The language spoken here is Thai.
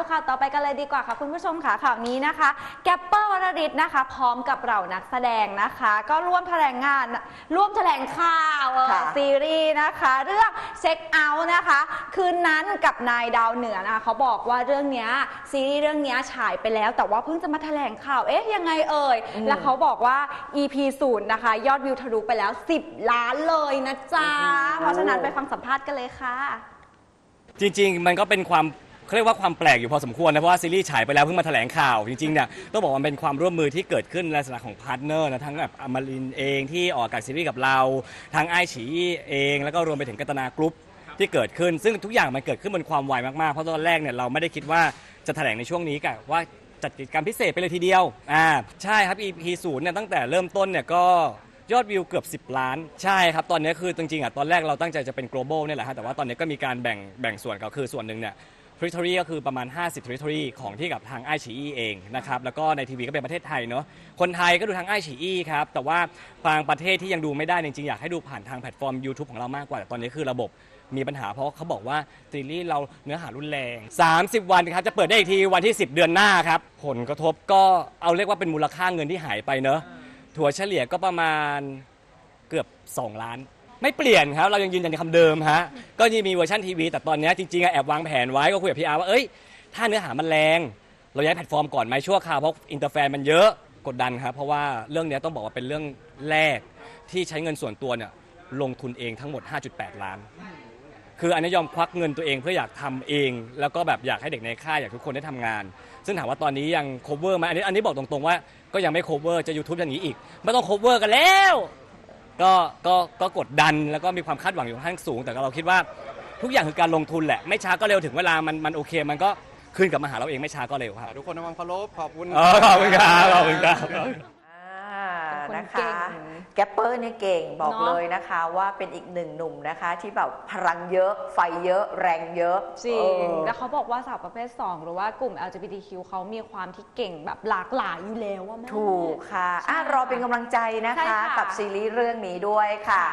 ดูข่าวต่อไปกันเลยดีกว่าค่ะ คุณผู้ชมค่ะข่าวนี้นะคะ แกปเปอร์วรริศนะคะ พร้อมกับเรานักแสดงนะคะ ก็ร่วมแถลงงาน ร่วมแถลงข่าวเอ่อค่ะซีรีส์นะคะ เรื่องเช็คเอาท์นะคะ คืนนั้นกับนายดาวเหนือนะคะเขาบอกว่าเรื่องเนี้ยซีรีส์เรื่องเนี้ยฉายไปแล้ว แต่ว่าเพิ่งจะมาแถลงข่าวเอ๊ะยังไงเอ่ยอืม แล้วเขาบอกว่า EP ศูนย์นะคะ ยอดวิวทะลุไปแล้ว 10 ล้านเลยนะจ๊ะเพราะฉะนั้นไปฟังสัมภาษณ์กันเลยค่ะ จริงๆ มันก็เป็นความ เขาเรียกว่าความแปลกอยู่พอสมควรนะเพราะว่าซีรีส์ฉายไปแล้วเพิ่งมาแถลงข่าวจริงๆเนี่ยต้องบอกว่ามันเป็นความร่วมมือที่เกิดขึ้นในลักษณะของพาร์ทเนอร์นะทั้งแบบอมรินทร์เองที่ออกอากาศซีรีส์กับเราทางไอฉีเองแล้วก็รวมไปถึงกัตนากรุ๊ปที่เกิดขึ้น ซึ่งทุกอย่างมันเกิดขึ้นบนความไวมากๆเพราะตอนแรกเนี่ยเราไม่ได้คิดว่าจะแถลงในช่วงนี้กะว่าจัดกิจกรรมพิเศษไปเลยทีเดียวอ่าใช่ครับ EP ศูนย์เนี่ยตั้งแต่เริ่มต้นเนี่ยก็ยอดวิวเกือบ 10 ล้าน ใช่ครับ ตอนนี้คือจริงๆอะตอนแรกเราตั้งใจจะเป็น global เนี่ยแหละฮะแต่ว่าตอนนี้ก็มีการแบ่งแบ่งส่วนก็คือส่วนหนึ่งเนี่ย territory ก็คือประมาณ 50 territory ของที่กับทางไอชีอีเองนะครับแล้วก็ในทีวีก็เป็นประเทศไทยเนาะคนไทยก็ดูทางไอชีอีครับแต่ว่าบางประเทศที่ยังดูไม่ได้จริงๆอยากให้ดูผ่านทางแพลตฟอร์ม YouTube ของเรามากกว่าแต่ตอนนี้คือระบบมีปัญหาเพราะเขาบอกว่าซีรีส์เราเนื้อหารุนแรง 30 วันครับจะเปิดได้อีกทีวันที่ 10 เดือนหน้าครับผลกระทบก็เอาเรียกว่าเป็นมูลค่าเงินที่หายไปเนอะถั่วเฉลี่ยก็ประมาณเกือบ 2 ล้าน ไม่เปลี่ยนครับ เรายังยืนยันคำเดิมฮะ ก็ยังมีเวอร์ชันทีวี แต่ตอนเนี้ยจริงๆอะแอบวางแผนไว้ก็คุยกับพีอาร์ว่า เอ้ย ถ้าเนื้อหามันแรง เราย้ายแพลตฟอร์มก่อนไหมชั่วคราวเพราะอินเตอร์แฟนมันเยอะกดดันครับ เพราะว่าเรื่องเนี้ยต้องบอกว่าเป็นเรื่องแรกที่ใช้เงินส่วนตัวเนี่ยลงทุนเองทั้งหมด 5.8 ล้าน คืออันนี้ยอมควักเงินตัวเองเพื่ออยากทำเอง แล้วก็แบบอยากให้เด็กในค่ายอยากทุกคนได้ทำงาน ซึ่งถามว่าตอนนี้ยัง cover ไหมอันนี้อันนี้บอกตรงๆว่าก็ยังไม่ cover จะ YouTube อย่างนี้อีกไม่ต้อง cover กันแล้ว ก็ก็ก็กดดันแล้วก็มีความคาดหวังอยู่ค่อนข้างสูง แต่ก็เราคิดว่าทุกอย่างคือการลงทุนแหละ ไม่ช้าก็เร็วถึงเวลามันมันโอเค มันก็คืนกลับมาหาเราเองไม่ช้าก็เร็วครับ ทุกคนในวังเคารพขอบคุณ เออขอบคุณครับขอบคุณครับอ่าเป็ นคนนะเก่คะงแกปเปอร์เนี่ยเก่งบอกเนอะเลยนะคะว่าเป็นอีกหนึ่งหนุ่มนะคะ ที่แบบพลังเยอะไฟเยอะแรงเยอะจริง เออ แล้วเขาบอกว่าสาวประเภท 2 หรือว่ากลุ่ม LGBTQ เขามีความที่เก่งแบบหลากหลายอยู่แล้วว่าแม่ ถูกค่ะอะ ใช่รอเป็นกำลังใจนะใช่คะ ค่ะกับซีรีส์เรื่องนี้ด้วยค่ะ